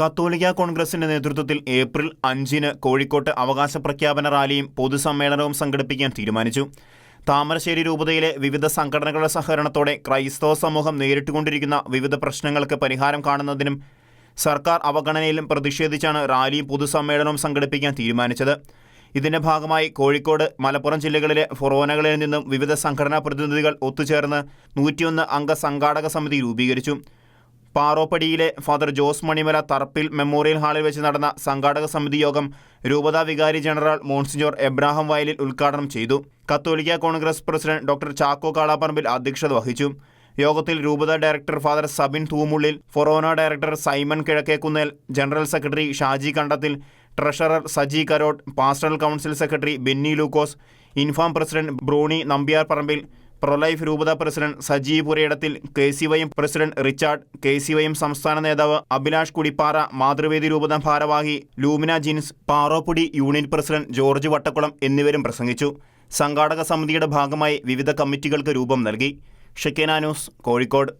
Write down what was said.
കത്തോലിക്ക കോൺഗ്രസിന്റെ നേതൃത്വത്തിൽ ഏപ്രിൽ അഞ്ചിന് കോഴിക്കോട്ട് അവകാശ പ്രഖ്യാപന റാലിയും പൊതുസമ്മേളനവും സംഘടിപ്പിക്കാൻ തീരുമാനിച്ചു. താമരശ്ശേരി രൂപതയിലെ വിവിധ സംഘടനകളുടെ സഹകരണത്തോടെ ക്രൈസ്തവ സമൂഹം നേരിട്ടുകൊണ്ടിരിക്കുന്ന വിവിധ പ്രശ്നങ്ങൾക്ക് പരിഹാരം കാണുന്നതിനും സർക്കാർ അവഗണനയിലും പ്രതിഷേധിച്ചാണ് റാലിയും പൊതുസമ്മേളനവും സംഘടിപ്പിക്കാൻ തീരുമാനിച്ചത്. ഇതിന്റെ ഭാഗമായി കോഴിക്കോട് മലപ്പുറം ജില്ലകളിലെ ഫൊറോനകളിൽ നിന്നും വിവിധ സംഘടനാ പ്രതിനിധികൾ ഒത്തുചേർന്ന് നൂറ്റിയൊന്ന് അംഗ സംഘാടക സമിതി രൂപീകരിച്ചു. പാറോപ്പടിയിലെ ഫാദർ ജോസ് മണിമല തറപ്പിൽ മെമ്മോറിയൽ ഹാളിൽ വെച്ച് നടന്ന സംഘാടക സമിതി യോഗം രൂപതാ വികാരി ജനറൽ മോൺസിഞ്ഞോർ എബ്രാഹാം വയലിൽ ഉദ്ഘാടനം ചെയ്തു. Catholic Congress president doctor Chacko Kalaparambil അധ്യക്ഷത വഹിച്ചു. യോഗത്തിൽ രൂപത director father Sabin Thoomullil forane director Simon Kizhakkekunnel general secretary Shaji Kandathil treasurer Saji Karottu pastoral council secretary Benny Lukose Infam president Bruni Nambiar Parambil prolife രൂപത president Sajeev Purayidathil K C Y M president Richard K C Y M സംസ്ഥാന നേതാവ് അഭിലാഷ് കുടിപ്പാറ മാതൃവേദി രൂപത ഭാരവാഹി Lumina Jins പാറോപ്പുടി union president George Vattakulam എന്നിവരും പ്രസംഗിച്ചു. സംഘാടക സമിതിയുടെ ഭാഗമായി വിവിധ കമ്മിറ്റികൾക്ക് രൂപം നൽകി. Shekinah news Kozhikode.